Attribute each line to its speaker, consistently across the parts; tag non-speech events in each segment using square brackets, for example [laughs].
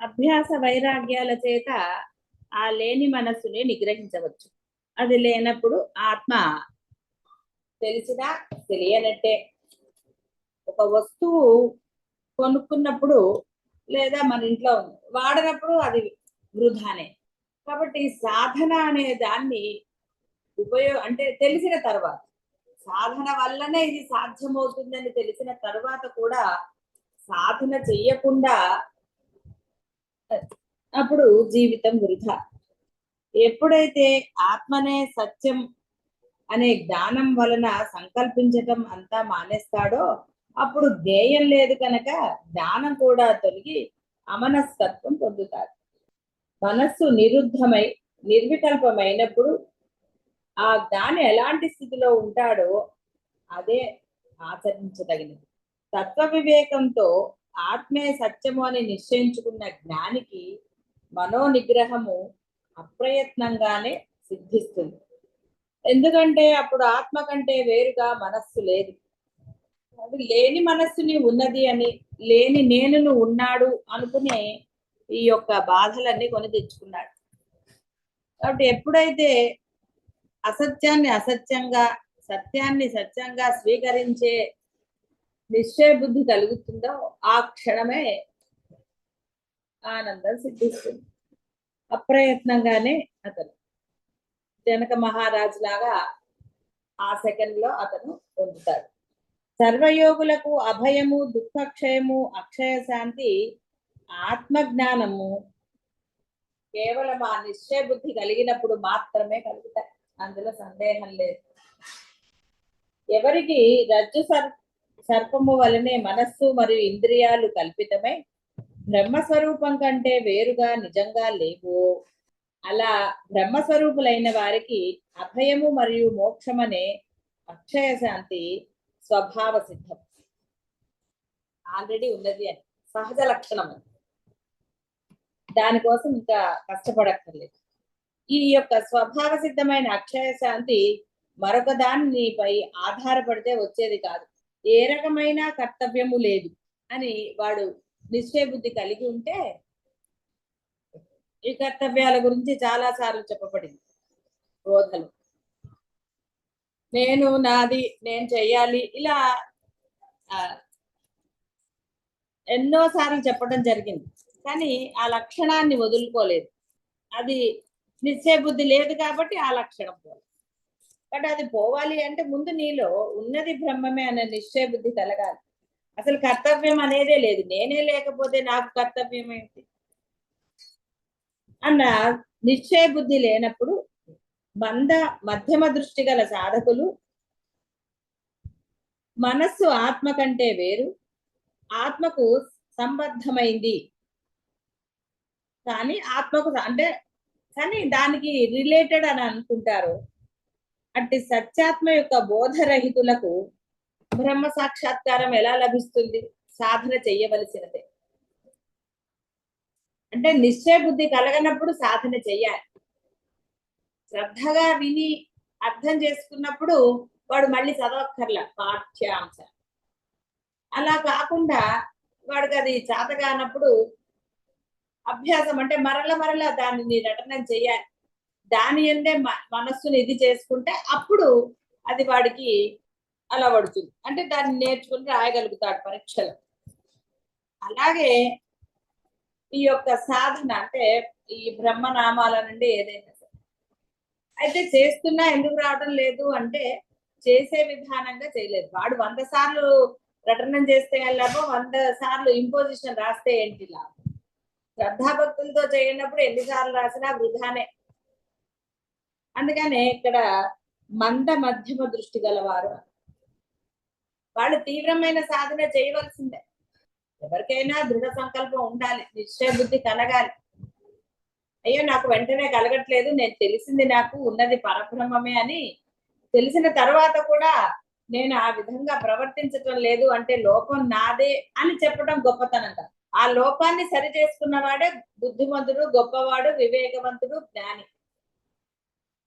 Speaker 1: అభ్యాస వైరాగ్యాల చేత ఆ లేని మనస్సుని నిగ్రహించవచ్చు. అది లేనప్పుడు ఆత్మ తెలిసినా తెలియనట్టే. ఒక వస్తువు కొనుక్కున్నప్పుడు లేదా మన ఇంట్లో వాడినప్పుడు అది వృధానే. కాబట్టి సాధన అనే దాన్ని ఉపయోగ అంటే తెలిసిన తర్వాత సాధన వల్లనే ఇది సాధ్యమవుతుందని తెలిసిన తర్వాత కూడా సాధన చెయ్యకుండా అప్పుడు జీవితం వృధా. ఎప్పుడైతే ఆత్మనే సత్యం అనే జ్ఞానం వలన సంకల్పించటం అంతా మానేస్తాడో అప్పుడు ధ్యేయం లేదు కనుక జ్ఞానం కూడా తొలగి అమనస్తత్వం పొందుతాడు. మనస్సు నిరుద్ధమై నిర్వికల్పమైనప్పుడు ఆ జ్ఞాని ఎలాంటి స్థితిలో ఉంటాడో అదే ఆచరించదగినది. తత్వ వివేకంతో ఆత్మే సత్యము అని నిశ్చయించుకున్న జ్ఞానికి మనో నిగ్రహము అప్రయత్నంగానే సిద్ధిస్తుంది. ఎందుకంటే అప్పుడు ఆత్మ కంటే వేరుగా మనస్సు లేదు. అది లేని మనస్సుని ఉన్నది అని లేని నేనును ఉన్నాడు అనుకునే ఈ యొక్క బాధలన్నీ కొని తెచ్చుకున్నాడు. కాబట్టి ఎప్పుడైతే అసత్యాన్ని అసత్యంగా సత్యాన్ని సత్యంగా స్వీకరించే నిశ్చయ బుద్ధి కలుగుతుందో ఆ క్షణమే ఆనందం సిద్ధిస్తుంది. అప్రయత్నంగానే అతను జనక మహారాజు లాగా ఆ సెకండ్లో అతను పొందుతాడు. సర్వయోగులకు అభయము దుఃఖక్షయము అక్షయ శాంతి ఆత్మజ్ఞానము కేవలం ఆ నిశ్చయ బుద్ధి కలిగినప్పుడు మాత్రమే కలుగుతాయి. అందులో సందేహం లేదు. ఎవరికి రజ్జు సర్ సర్పము వలనే మనస్సు మరియు ఇంద్రియాలు కల్పితమై బ్రహ్మస్వరూపం కంటే వేరుగా నిజంగా లేవు. అలా బ్రహ్మస్వరూపులైన వారికి అభయము మరియు మోక్షమనే అక్షయ శాంతి స్వభావ సిద్ధం. ఆల్రెడీ ఉన్నది అని. సహజ లక్షణం అది దానికోసం ఇంకా కష్టపడక్కర్లేదు. ఈ యొక్క స్వభావ సిద్ధమైన అక్షయ శాంతి మరొక దానిపై ఆధారపడితే వచ్చేది కాదు. ఏ రకమైన కర్తవ్యము లేదు అని వాడు నిశ్చయ బుద్ధి కలిగి ఉంటే ఈ కర్తవ్యాల గురించి చాలా సార్లు చెప్పబడింది. బోధలు. నేను నాది నేను చెయ్యాలి ఇలా ఎన్నో సార్లు చెప్పడం జరిగింది. కానీ ఆ లక్షణాన్ని వదులుకోలేదు. అది నిశ్చయ బుద్ధి లేదు కాబట్టి ఆ లక్షణం పోలేదు. బట్ అది పోవాలి అంటే ముందు నీలో ఉన్నది బ్రహ్మమే అనే నిశ్చయ బుద్ధి కలగాలి. అసలు కర్తవ్యం అనేదే లేదు. నేనే లేకపోతే నాకు కర్తవ్యం ఏంటి? అన్న నిశ్చయ బుద్ధి లేనప్పుడు మంద మధ్యమ దృష్టి గల సాధకులు మనస్సు ఆత్మ కంటే వేరు ఆత్మకు సంబద్ధమైంది. కానీ ఆత్మకు అంటే కానీ దానికి రిలేటెడ్ అని అనుకుంటారు. అట్టి సత్యాత్మ యొక్క బోధరహితులకు బ్రహ్మ సాక్షాత్కారం ఎలా లభిస్తుంది? సాధన చెయ్యవలసినదే. అంటే నిశ్చయ బుద్ధి కలగనప్పుడు సాధన చెయ్యాలి. శ్రద్ధగా విని అర్థం చేసుకున్నప్పుడు వాడు మళ్ళీ చదవక్కర్ల పాఠ్యాంశ. అలా కాకుండా వాడికి అది చేతగానప్పుడు అభ్యాసం అంటే మరల మరల దానిని నటనం చేయాలి దాని ఎందే మ- మనస్సుని ఇది చేసుకుంటే అప్పుడు అది వాడికి అలవడుతుంది. అంటే దాన్ని నేర్చుకుని రాయగలుగుతాడు పరీక్షలు. అలాగే ఈ యొక్క సాధన అంటే ఈ బ్రహ్మనామాల నుండి ఏదైనా సరే. అయితే చేస్తున్నా ఎందుకు రావడం లేదు అంటే చేసే విధానంగా చేయలేదు. వాడు వంద సార్లు ప్రకటన చేస్తే లాభం వంద సార్లు ఇంపోజిషన్ రాస్తే ఏంటి లాభం? శ్రద్ధాభక్తులతో చేయనప్పుడు ఎన్నిసార్లు రాసినా వృధానే. అందుకనే ఇక్కడ మంద మధ్యమ దృష్టి గలవారు వాళ్ళు తీవ్రమైన సాధన చేయవలసిందే. ఎవరికైనా దృఢ సంకల్పం ఉండాలి నిశ్చయ బుద్ధి కలగాలి. అయ్యో నాకు వెంటనే కలగట్లేదు నేను తెలిసింది నాకు ఉన్నది పరబ్రహ్మమే అని తెలిసిన తర్వాత కూడా నేను ఆ విధంగా ప్రవర్తించటం లేదు అంటే లోపం నాదే అని చెప్పడం గొప్పతనం కాదు. ఆ లోపాన్ని సరి చేసుకున్నవాడే బుద్ధిమంతుడు గొప్పవాడు వివేకవంతుడు జ్ఞాని.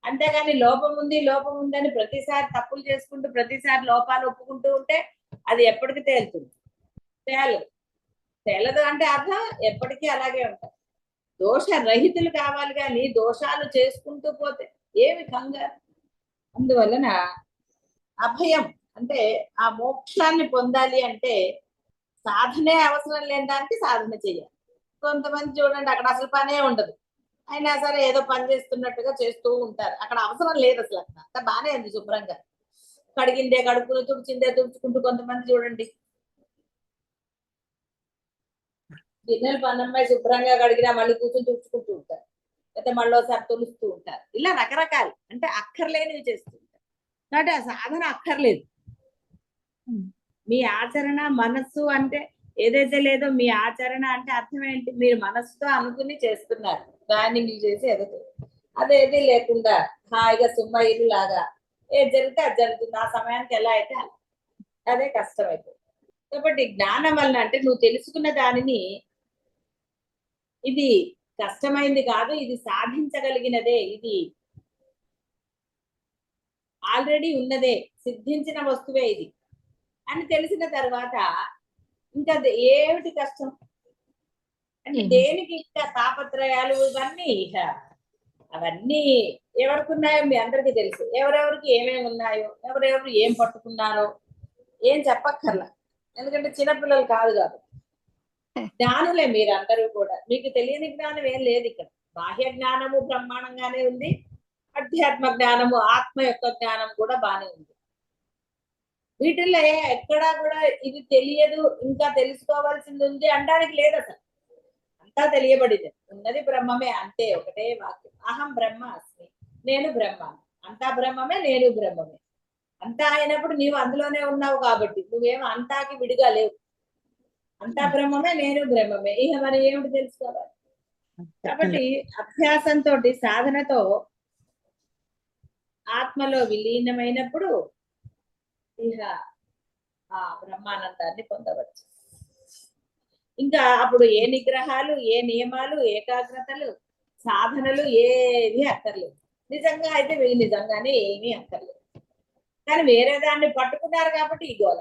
Speaker 1: అంతేగాని లోపం ఉంది లోపం ఉందని ప్రతిసారి తప్పులు చేసుకుంటూ ప్రతిసారి లోపాలు ఒప్పుకుంటూ ఉంటే అది ఎప్పటికి తేలుతుంది. తేలదు. తేలదు అంటే అర్థం ఎప్పటికీ అలాగే ఉంటాయి. దోష రహితులు కావాలి కానీ దోషాలు చేసుకుంటూ పోతే ఏమి కంగారు? అందువలన అభయం అంటే ఆ మోక్షాన్ని పొందాలి అంటే సాధనే అవసరం లేని దానికి సాధన చేయాలి. కొంతమంది చూడండి అక్కడ అసలు పనే ఉండదు. అయినా సరే ఏదో పని చేస్తున్నట్టుగా చేస్తూ ఉంటారు. అక్కడ అవసరం లేదు అసలు అక్కడ. అంతా బానే ఉంది శుభ్రంగా. కడిగిందే కడుపులు తుడిచిందే తుడుచుకుంటూ కొంతమంది చూడండి. గిన్నెలు పన్నమ్మాయి శుభ్రంగా కడిగినా మళ్ళీ కూర్చొని తుడుచుకుంటూ ఉంటారు. అయితే మళ్ళీ ఒకసారి తొలుస్తూ ఉంటారు. ఇలా రకరకాలు. అంటే అక్కర్లేనివి చేస్తూ ఉంటారు. కాబట్టి ఆ సాధన అక్కర్లేదు. మీ ఆచరణ మనస్సు అంటే ఏదైతే లేదో మీ ఆచరణ అంటే అర్థం ఏంటి? మీరు మనస్సుతో అనుకుని చేస్తున్నారు. ప్లానింగ్ చేసి ఎదగదు అదేది లేకుండా హాయిగా సుమ్మ ఇల్లు లాగా ఏది జరిగితే అది జరుగుతుంది. ఆ సమయానికి ఎలా అయితే అలా. అదే కష్టం అయిపోతుంది కాబట్టి జ్ఞానం వలన అంటే నువ్వు తెలుసుకున్న దానిని ఇది కష్టమైంది కాదు ఇది సాధించగలిగినదే ఇది ఆల్రెడీ ఉన్నదే సిద్ధించిన వస్తువే ఇది. అని తెలిసిన తర్వాత ఇంకా ఏమిటి కష్టం? అంటే? దేనికి ఇంకా తాపత్రయాలు ఇవన్నీ ఇక అవన్నీ ఎవరికి ఉన్నాయో మీ అందరికీ తెలుసు. ఎవరెవరికి ఏమేమి ఉన్నాయో ఎవరెవరు ఏం పట్టుకున్నారో ఏం చెప్పక్కర్లా. ఎందుకంటే చిన్నపిల్లలు కాదు కాబట్టి. జ్ఞానులే మీరందరూ కూడా. మీకు తెలియని జ్ఞానం ఏం లేదు ఇక్కడ. బాహ్య జ్ఞానము బ్రహ్మాండంగానే ఉంది. అధ్యాత్మ జ్ఞానము ఆత్మ యొక్క జ్ఞానం కూడా బానే ఉంది. వీటిల్లో ఎక్కడా కూడా ఇది తెలియదు ఇంకా తెలుసుకోవాల్సింది ఉంది అనడానికి లేదు అసలు. అంతా తెలియబడింది. ఉన్నది బ్రహ్మమే అంతే ఒకటే వాక్యం. అహం బ్రహ్మ అస్మి. నేను బ్రహ్మ. అంతా బ్రహ్మమే నేను బ్రహ్మమే. అంతా అయినప్పుడు నీవు అందులోనే ఉన్నావు కాబట్టి నువ్వేం అంతాకి విడిగా లేవు. అంతా బ్రహ్మమే నేను బ్రహ్మమే. ఇక మరి ఏమిటి తెలుసుకోవాలి? కాబట్టి అభ్యాసంతో సాధనతో ఆత్మలో విలీనమైనప్పుడు ఇహ ఆ బ్రహ్మానందాన్ని పొందవచ్చు. ఇంకా అప్పుడు ఏ నిగ్రహాలు ఏ నియమాలు ఏకాగ్రతలు సాధనలు ఏవి అక్కర్లేదు. నిజంగా అయితే వీళ్ళు నిజంగానే ఏమీ అక్కర్లేదు. కానీ వేరే దాన్ని పట్టుకున్నారు కాబట్టి ఈ గోల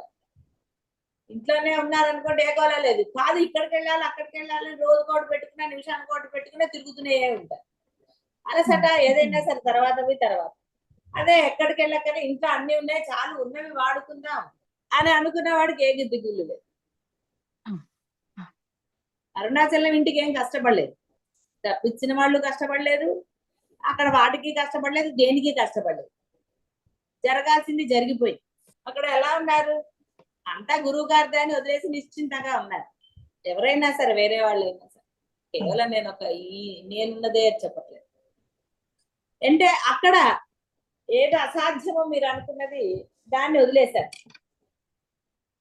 Speaker 1: ఇంట్లోనే ఉన్నారనుకోండి ఏ గోల లేదు. కాదు ఇక్కడికి వెళ్ళాలి అక్కడికి వెళ్ళాలి రోజు కోటి పెట్టుకున్నా నిమిషానికి కోటి పెట్టుకున్నా తిరుగుతూనే ఉంటారు. అలసట ఏదైనా సరే తర్వాతవి తర్వాత. అదే ఎక్కడికి వెళ్ళకనే ఇంట్లో అన్ని ఉన్నాయి చాలు ఉన్నవి వాడుకుందాం అని అనుకున్న వాడికి ఏ గిద్దిగుళ్ళు లేదు. అరుణాచలం ఇంటికి ఏం కష్టపడలేదు. తప్పించిన వాళ్ళు కష్టపడలేదు. అక్కడ వాటికి కష్టపడలేదు దేనికి కష్టపడలేదు. జరగాల్సింది జరిగిపోయింది. అక్కడ ఎలా ఉన్నారు? అంతా గురువు గారిది అని వదిలేసి నిశ్చింతగా ఉన్నారు. ఎవరైనా సరే వేరే వాళ్ళు అయినా సరే. కేవలం నేను ఒక ఈ నేనున్నదే చెప్పట్లేదు. అంటే అక్కడ ఏది అసాధ్యమో మీరు అనుకున్నది దాన్ని వదిలేశారు.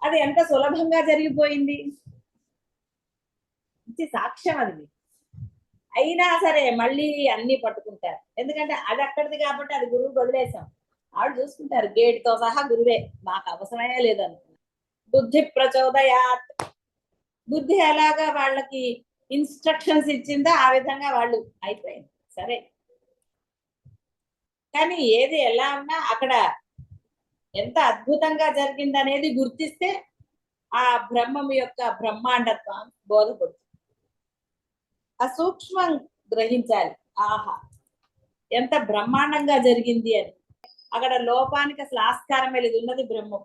Speaker 1: అది ఎంత సులభంగా జరిగిపోయింది? మంచి సాక్ష్యం అది మీకు. అయినా సరే మళ్ళీ అన్ని పట్టుకుంటారు. ఎందుకంటే అది అక్కడిది కాబట్టి అది గురువు వదిలేసాం. వాళ్ళు చూసుకుంటారు గేట్తో సహా గురువే. మాకు అవసరమే లేదనుకున్నారు బుద్ధి ప్రచోదయాత్. బుద్ధి ఎలాగా వాళ్ళకి ఇన్స్ట్రక్షన్స్ ఇచ్చిందో ఆ విధంగా వాళ్ళు అయిపోయింది. సరే. కానీ ఏది ఎలా ఉన్నా అక్కడ ఎంత అద్భుతంగా జరిగింది అనేది గుర్తిస్తే ఆ బ్రహ్మం యొక్క బ్రహ్మాండత్వం బోధపడుతుంది. ఆ సూక్ష్మం గ్రహించాలి. ఆహా ఎంత బ్రహ్మాండంగా జరిగింది అని. అక్కడ లోపానికి అసలు ఆస్కారం లేదు. ఉన్నది బ్రహ్మం.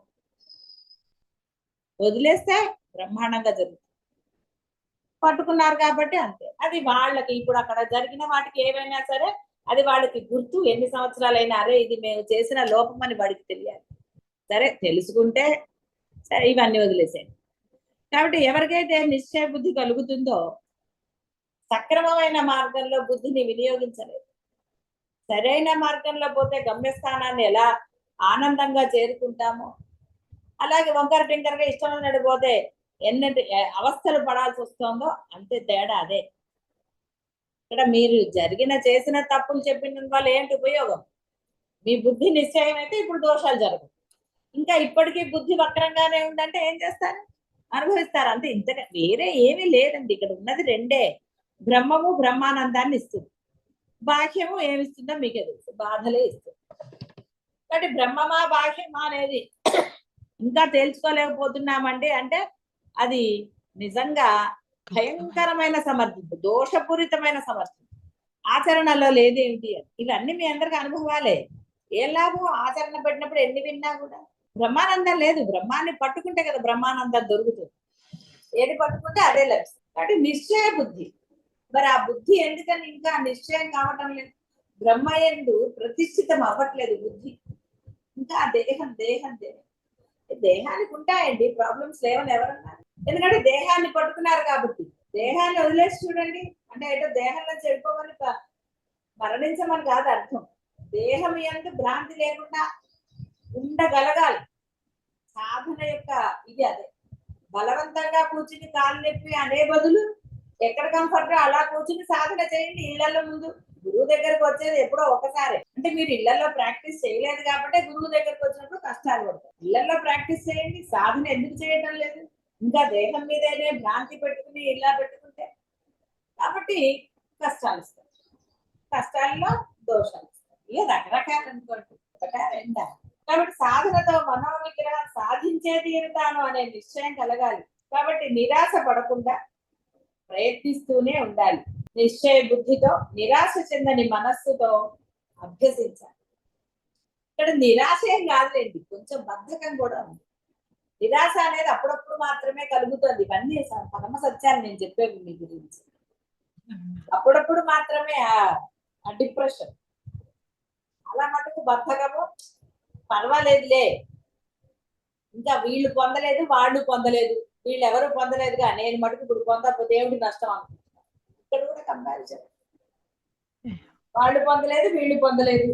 Speaker 1: వదిలేస్తే బ్రహ్మాండంగా జరుగుతుంది. పట్టుకున్నారు కాబట్టి అంతే. అది వాళ్ళకి ఇప్పుడు అక్కడ జరిగిన వాటికి ఏవైనా సరే అది వాళ్ళకి గుర్తు ఎన్ని సంవత్సరాలైనా అరే ఇది మేము చేసిన లోపం అని వాడికి తెలియాలి. సరే తెలుసుకుంటే సరే ఇవన్నీ వదిలేసాయి కాబట్టి ఎవరికైతే నిశ్చయ బుద్ధి కలుగుతుందో సక్రమమైన మార్గంలో బుద్ధిని వినియోగించలేదు. సరైన మార్గంలో పోతే గమ్యస్థానాన్ని ఎలా ఆనందంగా చేరుకుంటామో? అలాగే వంకర టింకరగా ఇష్టం నడిపోతే ఎన్నటి ఎన్ని అవస్థలు పడాల్సి వస్తుందో అంతే తేడా అదే. ఇక్కడ మీరు జరిగిన చేసిన తప్పులు చెప్పిన వల్ల ఏంటి ఉపయోగం? మీ బుద్ధి నిశ్చయం అయితే ఇప్పుడు దోషాలు జరగవు. ఇంకా ఇప్పటికీ బుద్ధి వక్రంగానే ఉందంటే ఏం చేస్తారు? అనుభవిస్తారు. అంతే ఇంతగా వేరే ఏమీ లేదండి. ఇక్కడ ఉన్నది రెండే. బ్రహ్మము బ్రహ్మానందాన్ని ఇస్తుంది. బాహ్యము ఏమిస్తుందో మీకే తెలుసు. బాధలే ఇస్తుంది. కాబట్టి బ్రహ్మమా బాహ్యమా అనేది ఇంకా తేల్చుకోలేకపోతున్నామండి అంటే అది నిజంగా భయంకరమైన సమర్థింపు దోషపూరితమైన సమర్థింపు. ఆచరణలో లేదేమిటి అని. ఇవన్నీ మీ అందరికి అనుభవాలే. ఏ లాభం ఆచరణ పెట్టినప్పుడు ఎన్ని విన్నా కూడా? బ్రహ్మానందం లేదు. బ్రహ్మాన్ని పట్టుకుంటే కదా బ్రహ్మానందం దొరుకుతుంది. ఏది పట్టుకుంటే అదే లభిస్తుంది. కాబట్టి నిశ్చయ బుద్ధి. మరి ఆ బుద్ధి ఎందుకని ఇంకా నిశ్చయం కావటం లేదు. బ్రహ్మయందు ప్రతిష్ఠితం అవ్వట్లేదు బుద్ధి. ఇంకా దేహం దేహం దేహం. దేహానికి ఉంటాయండి ప్రాబ్లమ్స్ లేవని ఎవరన్నారు? ఎందుకంటే దేహాన్ని పట్టుకున్నారు కాబట్టి. దేహాన్ని వదిలేసి చూడండి. అంటే ఏదో దేహంలో చెడిపోమని మరణించమని కాదు అర్థం. దేహం ఎందు భ్రాంతి లేకుండా ఉండగలగాలి. సాధన యొక్క ఇది అదే. బలవంతంగా కూర్చుని కాలు నొప్పి అనే బదులు ఎక్కడ కంఫర్ట్ అలా కూర్చుని సాధన చేయండి ఇళ్ళలో ముందు. గురువు దగ్గరకు వచ్చేది ఎప్పుడో ఒకసారి. అంటే మీరు ఇళ్ళలో ప్రాక్టీస్ చేయలేదు కాబట్టి గురువు దగ్గరకు వచ్చినప్పుడు కష్టాలు పడతాయి. ఇళ్ళలో ప్రాక్టీస్ చేయండి సాధన ఎందుకు చేయడం లేదు? ఇంకా దేహం మీదనే భ్రాంతి పెట్టుకుని ఇలా పెట్టుకుంటే? కాబట్టి కష్టాలు ఇస్తారు కష్టాల్లో దోషాలు ఇస్తారు ఇలా రకరకాలు అనుకోండి. ఒకట రెండా? కాబట్టి సాధనతో మనో విగ్రహం సాధించే తీరుతాను అనే నిశ్చయం కలగాలి. కాబట్టి నిరాశ పడకుండా ప్రయత్నిస్తూనే ఉండాలి. నిశ్చయ బుద్ధితో నిరాశ చెందని మనస్సుతో అభ్యసించాలి. ఇక్కడ నిరాశ ఏం కాదులేండి కొంచెం బద్ధకం కూడా ఉంది. నిరాశ అనేది అప్పుడప్పుడు మాత్రమే కలుగుతుంది. ఇవన్నీ పరమ సత్యాలు నేను చెప్పేవి మీ గురించి. అప్పుడప్పుడు మాత్రమే ఆ డిప్రెషన్. అలా మటుకు బద్ధకము పర్వాలేదులే. ఇంకా వీళ్ళు పొందలేదు వాళ్ళు పొందలేదు. వీళ్ళు ఎవరు పొందలేదుగా. నేను మటుకు ఇప్పుడు పొందకపోతే దేవుడి నష్టం అనుకుంటున్నాను. ఇక్కడ కూడా కంపారిజన్ వాళ్ళు పొందలేదు వీళ్ళు పొందలేదు.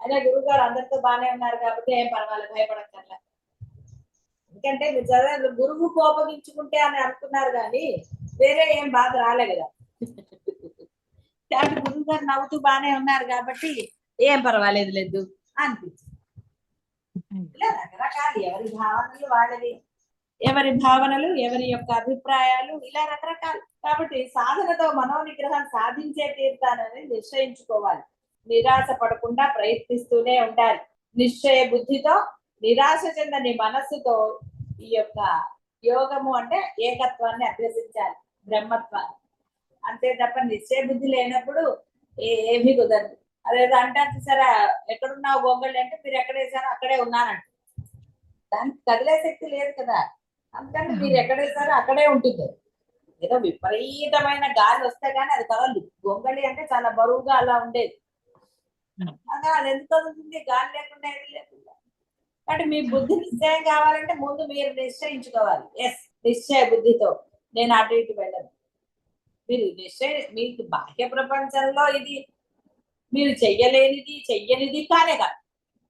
Speaker 1: అయినా గురువు గారు అందరితో బాగానే ఉన్నారు కాబట్టి ఏం పర్వాలేదు భయపడక్కర్లే. ఎందుకంటే మీరు చదివారు గురువు కోపగించుకుంటే అని అనుకున్నారు కానీ వేరే ఏం బాధ రాలే కదా. కాబట్టి గురువు గారు నవ్వుతూ బాగానే ఉన్నారు కాబట్టి ఏం పర్వాలేదు లేదు అనిపించింది. ఇలా రకరకాలు ఎవరి భావనలు వాళ్ళవి. ఎవరి భావనలు ఎవరి యొక్క అభిప్రాయాలు ఇలా రకరకాలు. కాబట్టి సాధనతో మనోనిగ్రహం సాధించే తీర్థానని నిశ్చయించుకోవాలి. నిరాశ పడకుండా ప్రయత్నిస్తూనే ఉండాలి. నిశ్చయ బుద్ధితో నిరాశ చెందని మనస్సుతో ఈ యొక్క యోగము అంటే ఏకత్వాన్ని అభ్యసించాలి. బ్రహ్మత్వాన్ని. అంతే తప్ప నిశ్చయ బుద్ధి లేనప్పుడు ఏ- ఏమీ కుదరదు. అదేదో అంటే సరే ఎక్కడున్నావు గొంగళి అంటే మీరు ఎక్కడ వేసారో అక్కడే ఉన్నానంట. దానికి కదిలే శక్తి లేదు కదా. అందుకని మీరు ఎక్కడ వేసారో అక్కడే ఉంటుంది. ఏదో విపరీతమైన గాలి వస్తే గానీ అది కదలదు గొంగళి అంటే చాలా బరువుగా అలా ఉండేది. అలా అది ఎందుకు కదులుతుంది గాలి లేకుండా ఏది లేకుండా. కాబట్టి మీ బుద్ధి నిశ్చయం కావాలంటే ముందు మీరు నిశ్చయించుకోవాలి. ఎస్ నిశ్చయ బుద్ధితో నేను అటు ఇటు వెళ్ళను. మీరు నిశ్చయ మీకు బాహ్య ప్రపంచంలో ఇది మీరు చెయ్యలేనిది చెయ్యనిది కానే కాదు.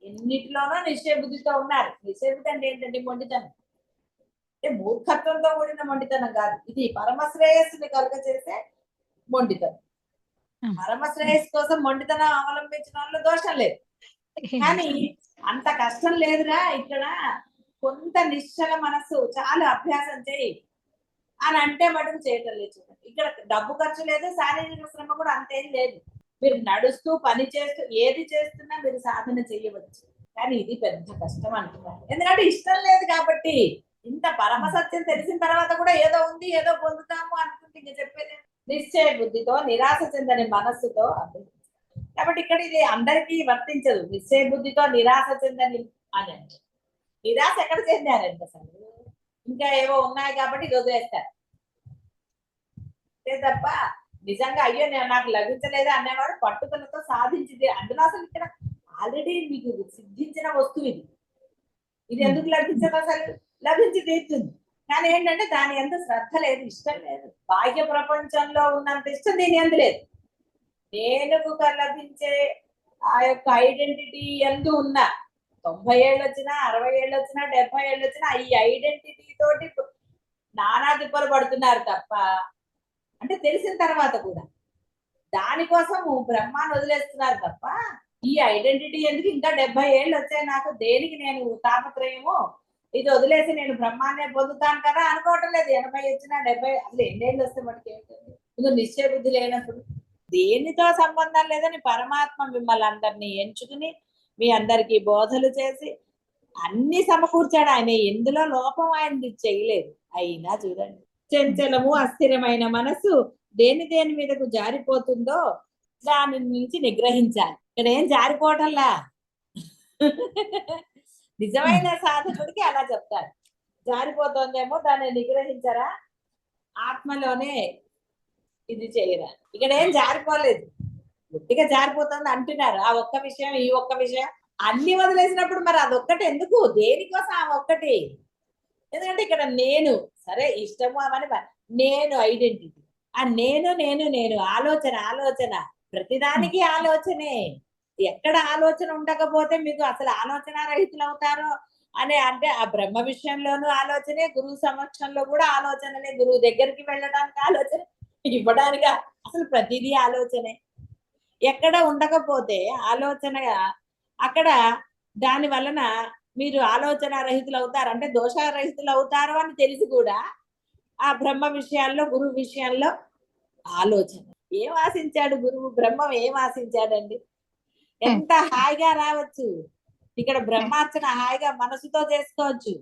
Speaker 1: ఎన్నిటిలోనూ నిశ్చయ బుద్ధితో ఉన్నారు. నిశ్చయ బుద్ధి అంటే ఏంటంటే మొండితనం? అంటే మూర్ఖత్వంతో కూడిన మొండితనం కాదు. ఇది పరమ శ్రేయస్సుని కలుగ చేసే మొండితనం.
Speaker 2: Hmm.
Speaker 1: పరమ శ్రేయస్సు కోసం మొండితనం అవలంబించిన వాళ్ళు దోషం లేదు. కానీ అంత కష్టం లేదురా ఇక్కడ. కొంత నిశ్చల మనస్సు చాలా అభ్యాసం చేయి అని అంటే మటుకు చేయటం లేదు చూడండి. ఇక్కడ డబ్బు ఖర్చు లేదు శారీరక శ్రమ కూడా అంతేం లేదు. మీరు నడుస్తూ పని చేస్తూ ఏది చేస్తున్నా మీరు సాధన చేయవచ్చు. కానీ ఇది పెద్ద కష్టం అంటున్నారు ఎందుకంటే ఇష్టం లేదు కాబట్టి ఇంత పరమ సత్యం తెలిసిన తర్వాత కూడా ఏదో ఉంది ఏదో పొందుతాము అనుకుంటే ఇంకా చెప్పేది నిశ్చయ బుద్ధితో నిరాశ చెందని మనస్సుతో అభ్యసించాలి. కాబట్టి ఇక్కడ ఇది అందరికీ వర్తించదు. నిశ్చయ బుద్ధితో నిరాశ చెందని అని అంటే. నిరాశ ఎక్కడ చెందారండి అసలు? ఇంకా ఏవో ఉన్నాయి కాబట్టి ఇది వదిలేస్తారు. అంతే తప్ప నిజంగా అయ్యో నేను నాకు లభించలేదు అనేవాడు పట్టుదలతో సాధించింది. అందులో అసలు ఇక్కడ ఆల్రెడీ మీకు సిద్ధించిన వస్తువు ఇది. ఇది ఎందుకు లభించదు అసలు? లభించి తీరుతుంది. కానీ ఏంటంటే దాని ఎంత శ్రద్ధ లేదు ఇష్టం లేదు. బాహ్య ప్రపంచంలో ఉన్నంత ఇష్టం దీని ఎందు లేదు. నేనుకు లభించే ఆ యొక్క ఐడెంటిటీ ఎందు ఉన్న తొంభై ఏళ్ళు వచ్చినా అరవై ఏళ్ళు వచ్చినా డెబ్బై ఏళ్ళు వచ్చినా ఈ ఐడెంటిటీ తోటి నానా తిప్పలు పడుతున్నారు తప్ప అంటే తెలిసిన తర్వాత కూడా. దానికోసం బ్రహ్మాన్ని వదిలేస్తున్నారు తప్ప ఈ ఐడెంటిటీ ఎందుకు ఇంకా డెబ్బై ఏళ్ళు వచ్చాయి నాకు? దేనికి నేను తాపత్రయము ఇది వదిలేసి నేను బ్రహ్మాన్నే పొందుతాను కదా అనుకోవటం లేదు. ఎనభై వచ్చినా డెబ్బై అసలు ఎన్నేళ్ళు వస్తే మనకి ఏంటంటే ముందు నిశ్చయ బుద్ధి లేనప్పుడు. దేనితో సంబంధం లేదని పరమాత్మ మిమ్మల్ని అందరినీ ఎంచుకుని మీ అందరికి బోధలు చేసి అన్ని సమకూర్చాడు. ఆయన ఎందులో లోపం ఆయన చేయలేదు. అయినా చూడండి. చంచలము అస్థిరమైన మనసు దేని దేని మీదకు జారిపోతుందో దాని నుంచి నిగ్రహించాలి. ఇక్కడ ఏం జారిపోవటంలా? నిజమైన సాధకుడికి అలా చెప్తారు. జారిపోతుందేమో దాన్ని నిగ్రహించరా? ఆత్మలోనే ఇది చేయరా? ఇక్కడ ఏం జారిపోలేదు. గట్టిగా జారిపోతుంది అంటున్నారు. ఆ ఒక్క విషయం ఈ ఒక్క విషయం అన్ని వదిలేసినప్పుడు మరి అదొక్కటి ఎందుకు? దేనికోసం ఆ ఒక్కటి? ఎందుకంటే ఇక్కడ నేను సరే ఇష్టము అవని నేను ఐడెంటిటీ. ఆ నేను నేను నేను ఆలోచన ఆలోచన. ప్రతిదానికి ఆలోచనే. ఎక్కడ ఆలోచన ఉండకపోతే మీకు అసలు ఆలోచన రహితులు అవుతారో అనే అంటే ఆ బ్రహ్మ విషయంలోనూ ఆలోచనే గురువు సమక్షంలో కూడా ఆలోచనలే. గురువు దగ్గరికి వెళ్ళడానికి ఆలోచన ఇవ్వడానికి అసలు ప్రతిదీ ఆలోచనే. ఎక్కడ ఉండకపోతే ఆలోచనగా అక్కడ దాని వలన మీరు ఆలోచన రహితులు అవుతారు. అంటే దోష రహితులు అవుతారు అని తెలిసి కూడా ఆ బ్రహ్మ విషయాల్లో గురువు విషయాల్లో ఆలోచన. ఏం ఆశించాడు గురువు బ్రహ్మం? ఏం ఆశించాడండి Hmm. ఎంత హాయిగా రావచ్చు? ఇక్కడ బ్రహ్మార్చన హాయిగా మనసుతో చేసుకోవచ్చు.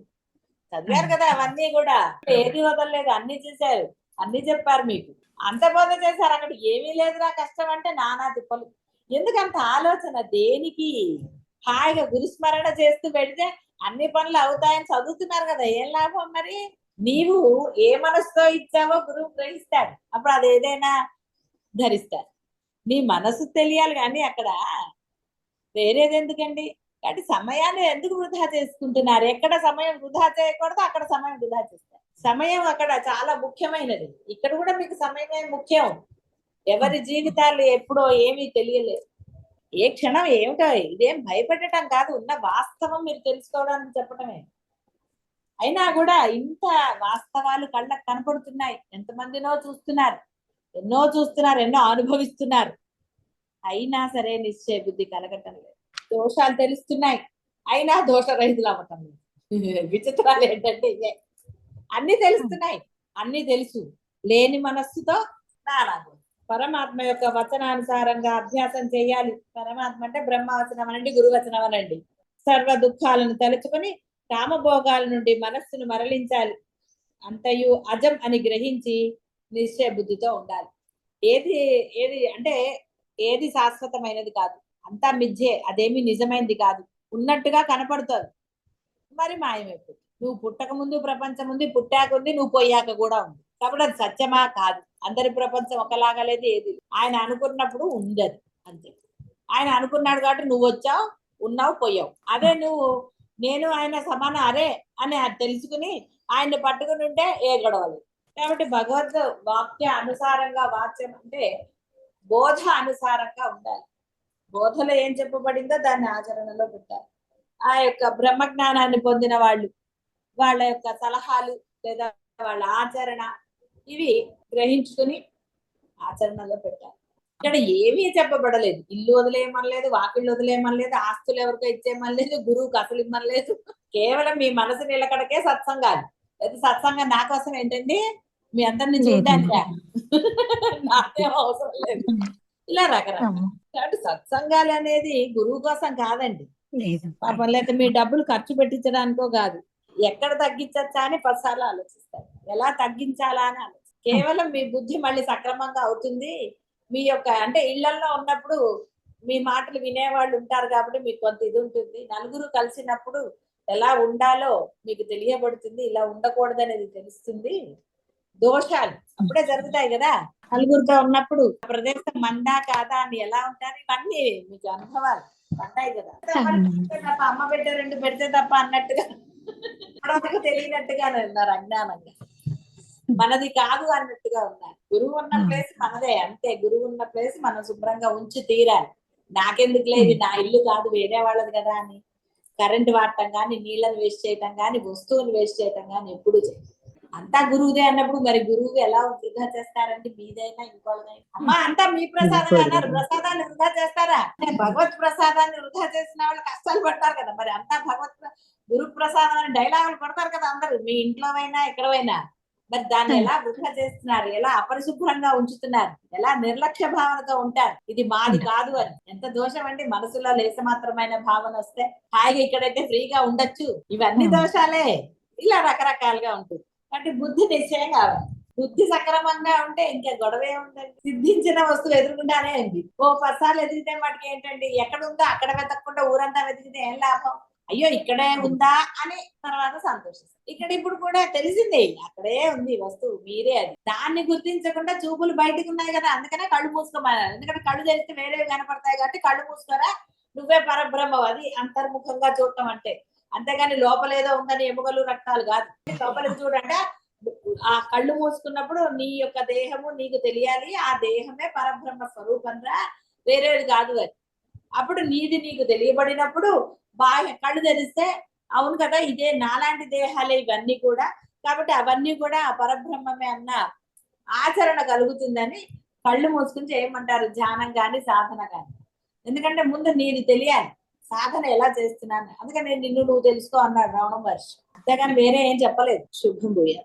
Speaker 1: చదివారు కదా అవన్నీ కూడా. ఏది వదలలేదు అన్ని చేశారు. అన్ని చెప్పారు మీకు. అంత బోధ చేశారు అక్కడ ఏమీ లేదురా కష్టం అంటే నానా తిప్పలు. ఎందుకంత ఆలోచన? దేనికి? హాయిగా గురుస్మరణ చేస్తూ పెడితే అన్ని పనులు అవుతాయని చదువుతున్నారు కదా ఏం లాభం మరి? నీవు ఏ మనసుతో ఇచ్చావో గురువు గ్రహిస్తాడు. అప్పుడు అది ఏదైనా ధరిస్తారు నీ మనసు తెలియాలి కానీ అక్కడ వేరేది ఎందుకండి కాబట్టి సమయాన్ని ఎందుకు వృధా చేసుకుంటున్నారు? ఎక్కడ సమయం వృధా చేయకూడదు అక్కడ సమయం వృధా చేస్తారు. సమయం అక్కడ చాలా ముఖ్యమైనది. ఇక్కడ కూడా మీకు సమయమే ముఖ్యం. ఎవరి జీవితాలు ఎప్పుడో ఏమీ తెలియలేదు. ఏ క్షణం ఏమిటో ఇదేం భయపెట్టడం కాదు. ఉన్న వాస్తవం మీరు తెలుసుకోవడానికి చెప్పటమే. అయినా కూడా ఇంత వాస్తవాలు కళ్ళకు కనపడుతున్నాయి. ఎంతమందినో చూస్తున్నారు. ఎన్నో చూస్తున్నారు ఎన్నో అనుభవిస్తున్నారు. అయినా సరే నిశ్చయ బుద్ధి కలగటం లేదు. దోషాలు తెలుస్తున్నాయి. అయినా దోష రహితులు అవ్వటం లేదు. [laughs] విచిత్రాలు ఏంటంటే అన్ని తెలుస్తున్నాయి. అన్ని తెలుసు. లేని మనస్సుతో నానాగు పరమాత్మ యొక్క వచనానుసారంగా అభ్యాసం చేయాలి. పరమాత్మ అంటే బ్రహ్మవచనం అనండి గురువచనం అనండి. సర్వ దుఃఖాలను తలుచుకొని కామభోగాల నుండి మనస్సును మరలించాలి. అంతయు అజం అని గ్రహించి నిశ్చయ బుద్ధితో ఉండాలి. ఏది ఏది అంటే ఏది శాశ్వతమైనది కాదు. అంతా మిథ్యే అదేమి నిజమైనది కాదు. ఉన్నట్టుగా కనపడుతుంది. మరి మాయమైపోతుంది నువ్వు పుట్టక ముందు ప్రపంచం ఉంది పుట్టాక ఉంది నువ్వు పోయాక కూడా ఉంది. కాబట్టి అది సత్యమా? కాదు. అందరి ప్రపంచం ఒకలాగా లేదు ఏది? ఆయన అనుకున్నప్పుడు ఉంది అది అంతే. ఆయన అనుకున్నాడు కాబట్టి నువ్వు వచ్చావు ఉన్నావు పోయావు. అదే నువ్వు నేను ఆయన సమానం అరే అని అది తెలుసుకుని ఆయన్ని పట్టుకుని ఉంటే ఏ గొడవలు కాబట్టి భగవద్ వాక్య అనుసారంగా వాక్యం అంటే బోధ అనుసారంగా ఉండాలి. బోధలో ఏం చెప్పబడిందో దాన్ని ఆచరణలో పెట్టాలి. ఆ యొక్క బ్రహ్మ జ్ఞానాన్ని పొందిన వాళ్ళు వాళ్ళ యొక్క సలహాలు లేదా వాళ్ళ ఆచరణ ఇవి గ్రహించుకుని ఆచరణలో పెట్టాలి. ఇక్కడ ఏమీ చెప్పబడలేదు. ఇల్లు వదిలేయమనలేదు వాకిళ్ళు వదిలేయమనలేదు ఆస్తులు ఎవరికో ఇచ్చేయమనలేదు గురువుకి అసలు ఇమ్మనలేదు కేవలం మీ మనసు నిలకడకే సత్సంగాలు. లేదా సత్సంగం నా కోసం ఏంటండి? మీ అందరిని చూడడానికి? నాకేం అవసరం లేదు. ఇలా రకరకాల కాబట్టి సత్సంగాలు అనేది గురువు కోసం కాదండి. పాపం లేకపోతే మీ డబ్బులు ఖర్చు పెట్టించడానికో కాదు. ఎక్కడ తగ్గించచ్చా అని పదిసార్లు ఆలోచిస్తారు ఎలా తగ్గించాలా అని ఆలోచిస్తారు కేవలం మీ బుద్ధి మళ్ళీ సక్రమంగా అవుతుంది. మీ యొక్క అంటే ఇళ్ళలో ఉన్నప్పుడు మీ మాటలు వినేవాళ్ళు ఉంటారు కాబట్టి మీకు కొంత ఇది ఉంటుంది. నలుగురు కలిసినప్పుడు ఎలా ఉండాలో మీకు తెలియబడుతుంది. ఇలా ఉండకూడదు అనేది తెలుస్తుంది. దోషాలు అప్పుడే జరుగుతాయి కదా. నలుగురితో ఉన్నప్పుడు ఆ ప్రదేశం మందా కాదా అని ఎలా ఉంటారు? ఇవన్నీ మీకు అనుభవాలు పడ్డాయి కదా. తప్ప అమ్మ పెట్టే రెండు పెడితే తప్ప అన్నట్టుగా. తెలియనట్టుగా ఉన్నారు అజ్ఞానంగా. మనది కాదు అన్నట్టుగా ఉన్నారు. గురువు ఉన్న ప్లేస్ మనదే అంతే. గురువు ఉన్న ప్లేస్ మనం శుభ్రంగా ఉంచి తీరాలి. నాకెందుకులే ఇది? నా ఇల్లు కాదు వేరే వాళ్ళది కదా అని. కరెంట్ వాడటం కానీ నీళ్ళని వేస్ట్ చేయటం కానీ వస్తువుని వేస్ట్ చేయటం కానీ ఎప్పుడు చేయదు అంతా గురువుదే అన్నప్పుడు మరి గురువు ఎలా వృధా చేస్తారండి? మీదైనా ఇంకోళ్ళదైనా. అమ్మా అంతా మీ ప్రసాదం అన్నారు. ప్రసాదాన్ని వృధా చేస్తారా? భగవత్ ప్రసాదాన్ని వృధా చేసిన వాళ్ళు కష్టాలు పడతారు కదా. మరి అంతా భగవత్ గురు ప్రసాదం అని డైలాగులు కొడతారు కదా అందరూ. మీ ఇంట్లోనైనా ఎక్కడైనా మరి దాన్ని ఎలా వృధా చేస్తున్నారు? ఎలా అపరిశుభ్రంగా ఉంచుతున్నారు? ఎలా నిర్లక్ష్య భావనతో ఉంటారు? ఇది మాది కాదు అని. ఎంత దోషం అండి? మనసులో లేస మాత్రమైన భావన వస్తే హాయిగా ఇక్కడైతే ఫ్రీగా ఉండొచ్చు. ఇవన్నీ. దోషాలే. ఇలా రకరకాలుగా ఉంటుంది. అంటే బుద్ధి నిశ్చయం కావాలి. బుద్ధి సక్రమంగా ఉంటే ఇంకా గొడవే ఏముందండి సిద్ధించిన వస్తువు ఎదురుకుండానే ఉంది. ఓ పసార్లు ఎదిగితే మటుకు ఏంటండి? ఎక్కడ ఉందో అక్కడ వెతకకుండా ఊరంతా వెతికితే ఏం లాభం? అయ్యో ఇక్కడే ఉందా అని తర్వాత సంతోషిస్తాం. ఇక్కడ ఇప్పుడు కూడా తెలిసిందే అక్కడే ఉంది వస్తువు మీరే అది. దాన్ని గుర్తించకుండా చూపులు బయటకు ఉన్నాయి కదా అందుకనే కళ్ళు మూసుకోమన్నారు. ఎందుకంటే కళ్ళు తెరిస్తే వేరేవి కనపడతాయి కాబట్టి కళ్ళు మూసుకోరా? నువ్వే పరబ్రహ్మవు అది అంతర్ముఖంగా చూడటం అంటే. అంతేగాని లోపల ఏదో ఉందని ఎముకలు రక్తాలు కాదు. లోపలికి చూడంటే ఆ కళ్ళు మూసుకున్నప్పుడు నీ యొక్క దేహము నీకు తెలియాలి ఆ దేహమే పరబ్రహ్మ స్వరూపంగా వేరేది కాదు అది. అప్పుడు నీది నీకు తెలియబడినప్పుడు బాగా కళ్ళు తెరిస్తే అవును కదా ఇదే నాలాంటి దేహాలే ఇవన్నీ కూడా. కాబట్టి అవన్నీ కూడా పరబ్రహ్మమే అన్న ఆచరణ కలుగుతుందని కళ్ళు మూసుకుని చేయమంటారు. ధ్యానం కానీ సాధన కానీ ఎందుకంటే ముందు నీది తెలియాలి. సాధన ఎలా చేస్తున్నాను? అందుకని నిన్ను నువ్వు తెలుసుకో అన్నాడు రమణ మహర్షి. అంతేగాని వేరే ఏం చెప్పలేదు. శుభం పోయారు